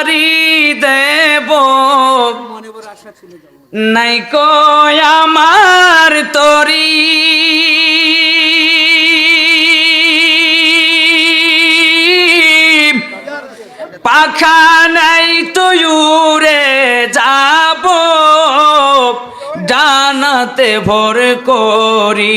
পারি দেব। নাই কয় আমার তরি। পাখা নাই তুয়ুরে যাব। ডানাতে ভোর করি।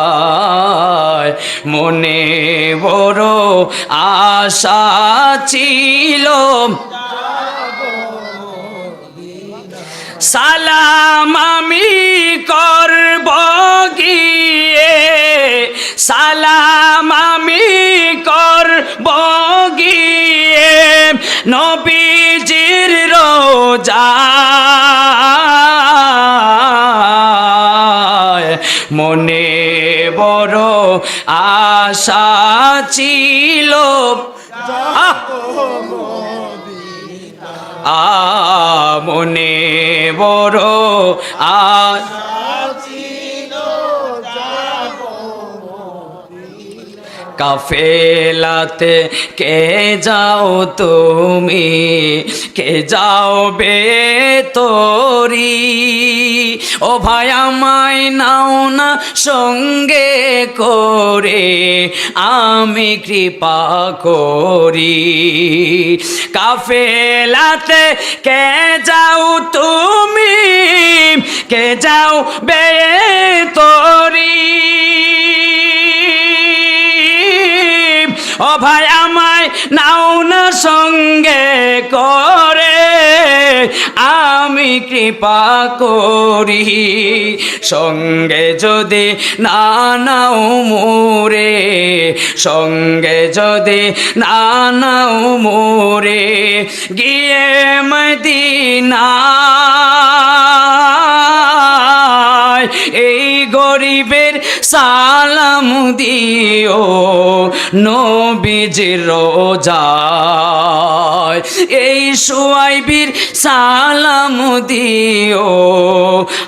মনে বড় আশা ছিল। সালাম আমি করব গিয়ে সালাম আমি করব গিয়ে। নবীজির রোজায় বড় আশা ছিল। মনে বড় আ কাফেলাতে, কে যাও তুমি? কে যাও বে তোরি ও ভাই, আমায় নাও না সঙ্গে করে, আমি কৃপা করি। কাফেলাতে, কে যাও তুমি? কে যাও বে তোরি ও ভাই আমায় নাও না সঙ্গে করে, আমি কৃপা করি। সঙ্গে যদি না নাও মোরে, সঙ্গে যদি না নাও মোরে, গিয়ে মদিনা এই গরিবের সালাম দিও, নবীজির রোজায় এই সুয়াইবির সালাম দিও,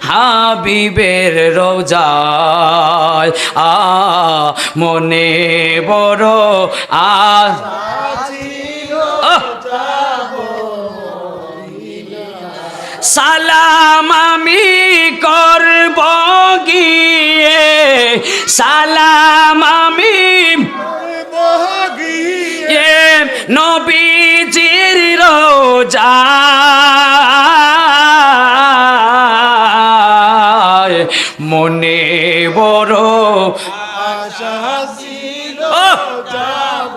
হাবিবের রোজায় আ মনে বড় আ! সালাম আমি করব গিয়ে সালাম আমি। নবীজির রোজা। মনে বড় আশা ছিল যাব।